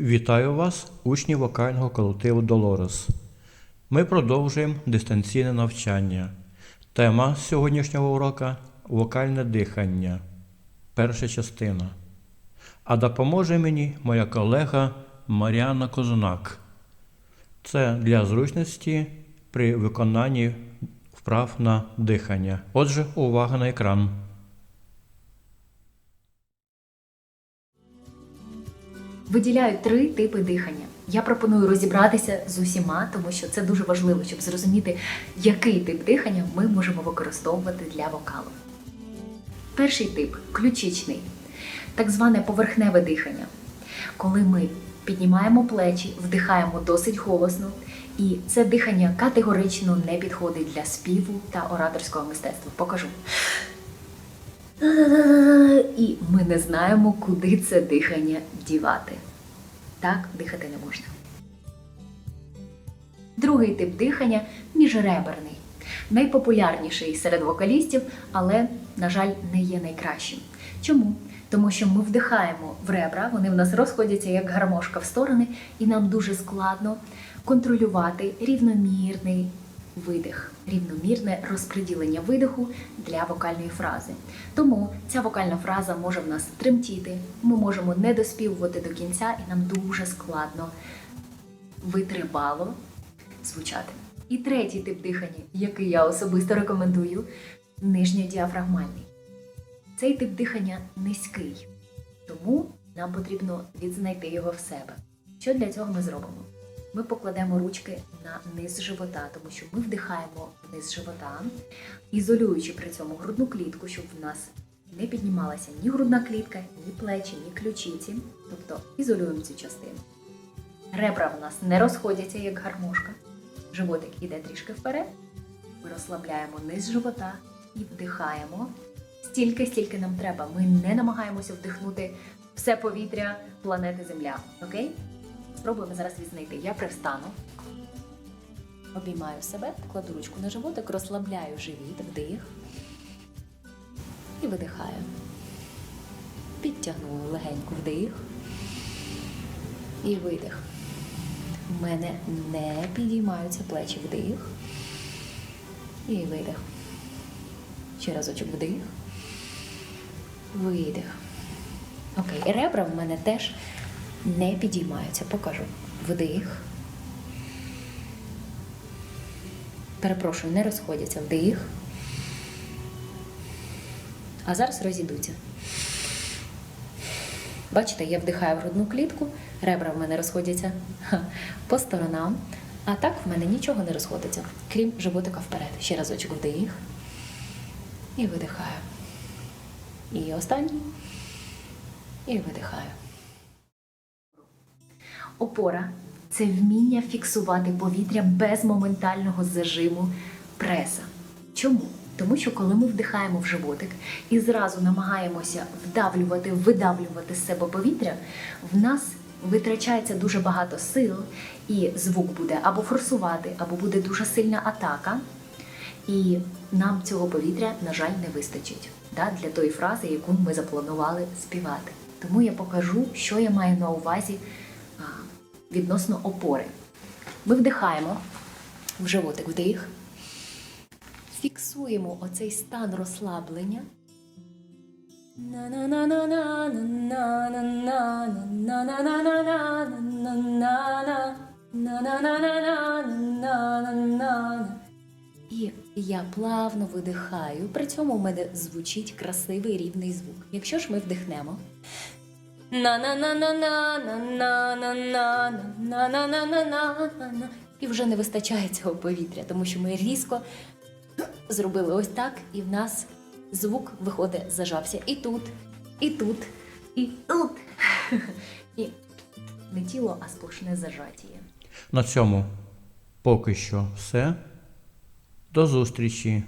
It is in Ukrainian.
Вітаю вас, учні вокального колективу Долорес. Ми продовжуємо дистанційне навчання. Тема сьогоднішнього урока вокальне дихання. Перша частина. А допоможе мені моя колега Маріана Козунак. Це для зручності при виконанні вправ на дихання. Отже, увага на екран. Виділяють три типи дихання. Я пропоную розібратися з усіма, тому що це дуже важливо, щоб зрозуміти, який тип дихання ми можемо використовувати для вокалу. Перший тип ключичний, так зване поверхневе дихання. Коли ми піднімаємо плечі, вдихаємо досить голосно, і це дихання категорично не підходить для співу та ораторського мистецтва. Покажу. І ми не знаємо, куди це дихання дівати. Так дихати не можна. Другий тип дихання міжреберний. Найпопулярніший серед вокалістів, але, на жаль, не є найкращим. Чому? Тому що ми вдихаємо в ребра, вони в нас розходяться як гармошка в сторони, і нам дуже складно контролювати рівномірний видих, рівномірне розподілення видиху для вокальної фрази. Тому ця вокальна фраза може в нас тремтіти, ми можемо не доспівувати до кінця, і нам дуже складно витривало звучати. І третій тип дихання, який я особисто рекомендую, нижньодіафрагмальний. Цей тип дихання низький, тому нам потрібно відзнайти його в себе. Що для цього ми зробимо? Ми покладемо ручки на низ живота, тому що ми вдихаємо вниз живота, ізолюючи при цьому грудну клітку, щоб в нас не піднімалася ні грудна клітка, ні плечі, ні ключиці. Тобто ізолюємо цю частину. Ребра в нас не розходяться, як гармошка. Животик іде трішки вперед. Ми розслабляємо низ живота і вдихаємо стільки, стільки нам треба. Ми не намагаємося вдихнути все повітря планети Земля. Окей? Спробуємо зараз відзнайти. Я привстану. Обіймаю себе, кладу ручку на животик, розслабляю живіт, вдих. І видихаю. Підтягнула легенько вдих. І видих. У мене не підіймаються плечі вдих. І видих. Ще разочок вдих. Видих. Окей, ребра в мене теж не підіймаються. Покажу. Вдих. Перепрошую, не розходяться. Вдих. А зараз розійдуться. Бачите, я вдихаю в грудну клітку, ребра в мене розходяться по сторонам, а так в мене нічого не розходиться, крім животика вперед. Ще разочок вдих. І видихаю. І останній. І видихаю. Опора це вміння фіксувати повітря без моментального зажиму преса. Чому? Тому що коли ми вдихаємо в животик і зразу намагаємося вдавлювати, видавлювати з себе повітря, в нас витрачається дуже багато сил, і звук буде або форсувати, або буде дуже сильна атака. І нам цього повітря, на жаль, не вистачить да, для тої фрази, яку ми запланували співати. Тому я покажу, що я маю на увазі відносно опори. Ми вдихаємо в животик вдих, фіксуємо оцей стан розслаблення. І я плавно видихаю. При цьому у мене звучить красивий рівний звук. Якщо ж ми вдихнемо. На-на-на-на-на-на-на-на-на-на-на-на-на-на. І вже не вистачає цього повітря, тому що ми різко зробили ось так, і в нас звук виходить, зажався і тут, і тут, і тут. І не тіло, а сплошне зажатіє. На цьому поки що все. До зустрічі!